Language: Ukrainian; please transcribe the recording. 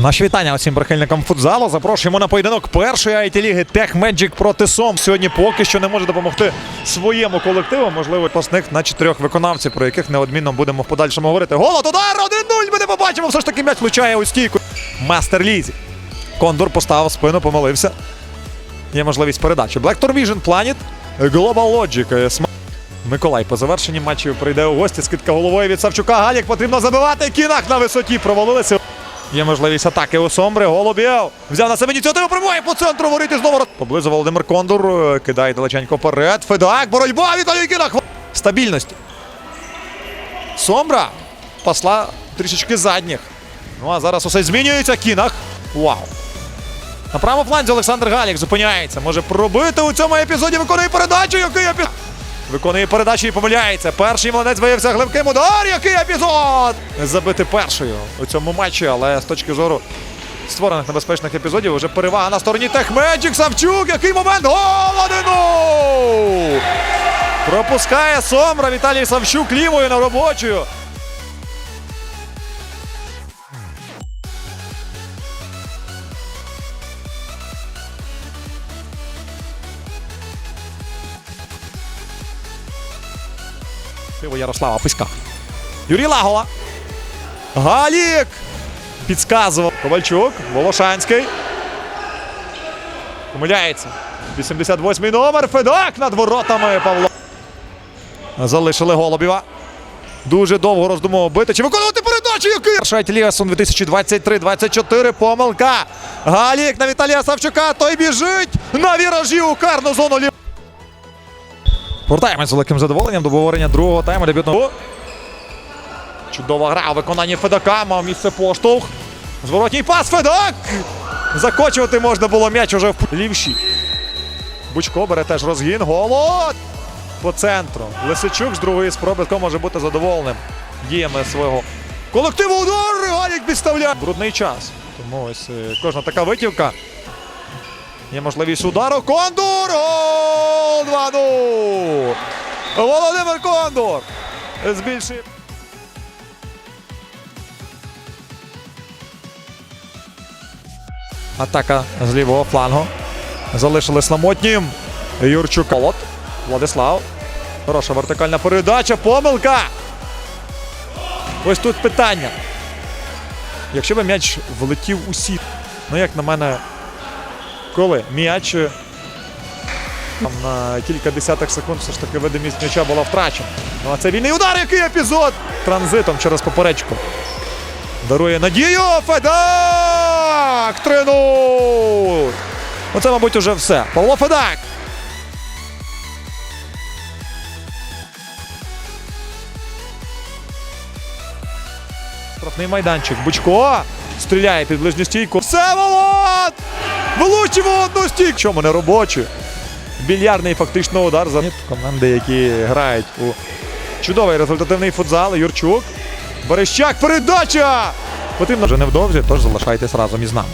Наші вітання усім прихильникам футзалу. Запрошуємо на поєдинок першої it ліги Tech Magic проти Сом. Сьогодні поки що не може допомогти своєму колективу. Можливо, посник на чотирьох виконавців, про яких неодмінно будемо в подальшому говорити. Голод, удар! 1-0! Ми не побачимо. Все ж таки м'яч влучає у стійку. Мастер Лізі. Кондор поставив спину, помилився. Є можливість передачі. Black Vision Planet. Global Logic. Миколай по завершенні матчів прийде у гості. Скидка головою від Савчука. Галік потрібно забивати. Кінах на висоті провалилися. Є можливість атаки у Сомбри. Голубєв взяв на себе ініціативу. Прямує по центру. Ворити знову. Поблизу Володимир Кондур. е, Кидає далеченько вперед. Федак. Боротьба. Віталій Кінах. Стабільності. Сомбра пасла трішечки задніх. Ну а зараз усе змінюється. Кінах. Вау. На правому фланзі Олександр Галік зупиняється. Може пробити у цьому епізоді. Виконує передачу. Який епізод? Виконує передачу і помиляється. Перший млинець виявився глибким удар. Який епізод! Забити першою у цьому матчі, але з точки зору створених небезпечних епізодів вже перевага на стороні Техмеджик. Савчук. Який момент? Гол 1-0! Пропускає Сомра. Віталій Савчук лівою на робочою. Пиво Ярослава Писька. Юрій Лагола. Галік. Підсказував. Ковальчук. Волошанський. Помиляється. 88-й номер. Федак над воротами Павло. Залишили Голубєва. Дуже довго роздумував бити. Чи виконувати передачу? Який? Перша Лігасон 2023-24. Помилка. Галік на Віталія Савчука. Той біжить на віражі у карну зону. Лів... Повертаємось з великим задоволенням до обговорення другого тайму дебютного. Чудова гра у виконанні Федака. Мав місце поштовх. Зворотній пас Федак! Закочувати можна було м'яч уже в лівші. Бучко бере теж розгін. Голод! По центру. Лисичук з другої спроби хто може бути задоволеним діями свого колективу. Удар! Галік підставляє. Брудний час. Тому ось е, кожна така витівка. Є можливість удару. Кондур! Гол! 2-0! Володимир Кондур! Збільшує. Атака з лівого флангу. Залишили самотнім. Юрчук. Колот. Владислав. Хороша вертикальна передача. Помилка. Ось тут питання. Якщо би м'яч влетів у сіт. Ну, як на мене, коли м'яч е, там на кілька десятих секунд все ж таки видимість м'яча була втрачена. Ну а це вільний удар, який епізод! Транзитом через поперечку. Дарує надію. Федак! 3-0! Оце, мабуть, уже все. Павло Федак. Штрафний майданчик. Бучко стріляє під ближню стійку. Всеволод! Влучив у одну стік. Чому не робочі? Більярдний фактично удар за команди, які грають у чудовий результативний футзал. Юрчук. Берещак, передача! Потрібно вже невдовзі, тож залишайтесь разом із нами.